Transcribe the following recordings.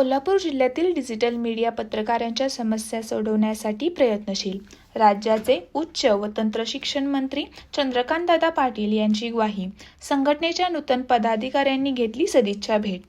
कोल्हापूर जिल्ह्यातील digital media पत्रकारांच्या समस्या सोडवण्यासाठी प्रयत्नशील. राज्याचे उच्च व तंत्रशिक्षण मंत्री चंद्रकांतदादा पाटील यांची ग्वाही. संघटनेच्या नूतन पदाधिकाऱ्यांनी घेतली सदिच्छा भेट.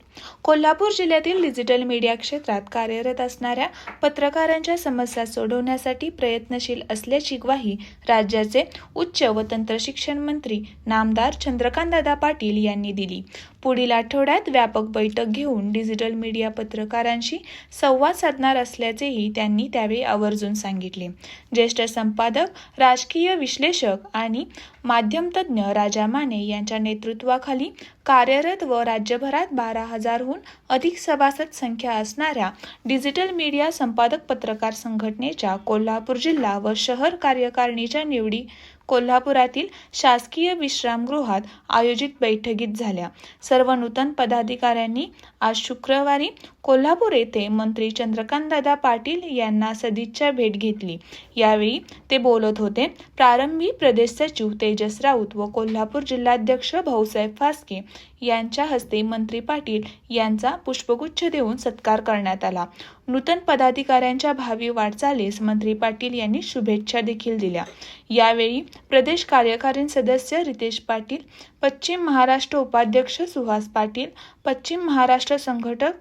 कोल्हापूर जिल्ह्यातील डिजिटल मीडिया क्षेत्रात कार्यरत असणाऱ्या पत्रकारांच्या समस्या सोडवण्यासाठी प्रयत्नशील असल्याची ग्वाही राज्याचे उच्च व तंत्रशिक्षण मंत्री नामदार चंद्रकांतदादा पाटील यांनी दिली. पुढील आठवड्यात व्यापक बैठक घेऊन डिजिटल मीडिया पत्रकारांशी संवाद साधणार असल्याचेही त्यांनी त्यावेळी आवर्जून सांगितले. ज्येष्ठ संपादक राजकीय विश्लेषक आणि माध्यमतज्ञ राजा माने यांच्या नेतृत्वाखाली कार्यरत व राज्यभरात बारा हजारहून अधिक सभासद संख्या असणाऱ्या डिजिटल मीडिया संपादक पत्रकार संघटनेच्या कोल्हापूर जिल्हा व शहर कार्यकारिणीच्या निवडी कोल्हापुरातील शासकीय विश्रामगृहात आयोजित बैठकीत झाल्या. सर्व नूतन पदाधिकाऱ्यांनी आज शुक्रवारी कोल्हापूर येथे मंत्री चंद्रकांतदादा पाटील यांना सदिच्छा भेट घेतली. यावेळी ते बोलत होते. प्रारंभी प्रदेश सचिव तेजस राऊत व कोल्हापूर जिल्हाध्यक्ष भाऊसाहेब फास्के यांच्या हस्ते मंत्री पाटील यांचा पुष्पगुच्छ देऊन सत्कार करण्यात आला. नूतन पदाधिकाऱ्यांच्या भावी वाटचालीस मंत्री पाटील यांनी शुभेच्छा देखील दिल्या. यावेळी प्रदेश कार्यकारी सदस्य रितेश पाटील पश्चिम महाराष्ट्र उपाध्यक्ष सुहास पाटील पश्चिम महाराष्ट्र संघटक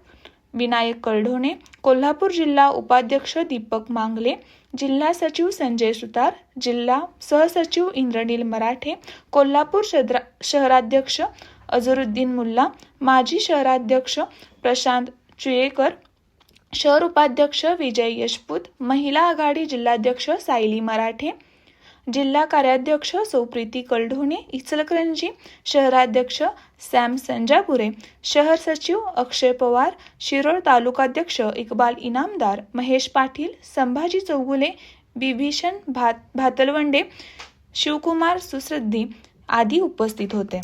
विनायक कळढोणे कोल्हापूर जिल्हा उपाध्यक्ष दीपक मांगले जिल्हा सचिव संजय सुतार जिल्हा सहसचिव इंद्रनील मराठे कोल्हापूर शद्रा शहराध्यक्ष अझरुद्दीन मुल्ला माजी शहराध्यक्ष प्रशांत चुयेकर शहर उपाध्यक्ष विजय यशपूत महिला आघाडी जिल्हाध्यक्ष सायली मराठे जिल्हा कार्याध्यक्ष सौप्रीती कलढोणे इचलकरंजी शहराध्यक्ष सॅम संजापुरे शहर सचिव अक्षय पवार शिरोळ तालुकाध्यक्ष इकबाल इनामदार महेश पाटील संभाजी चौगुले बिभीषण भात भातलवंडे शिवकुमार सुसृद्धी आदी उपस्थित होते.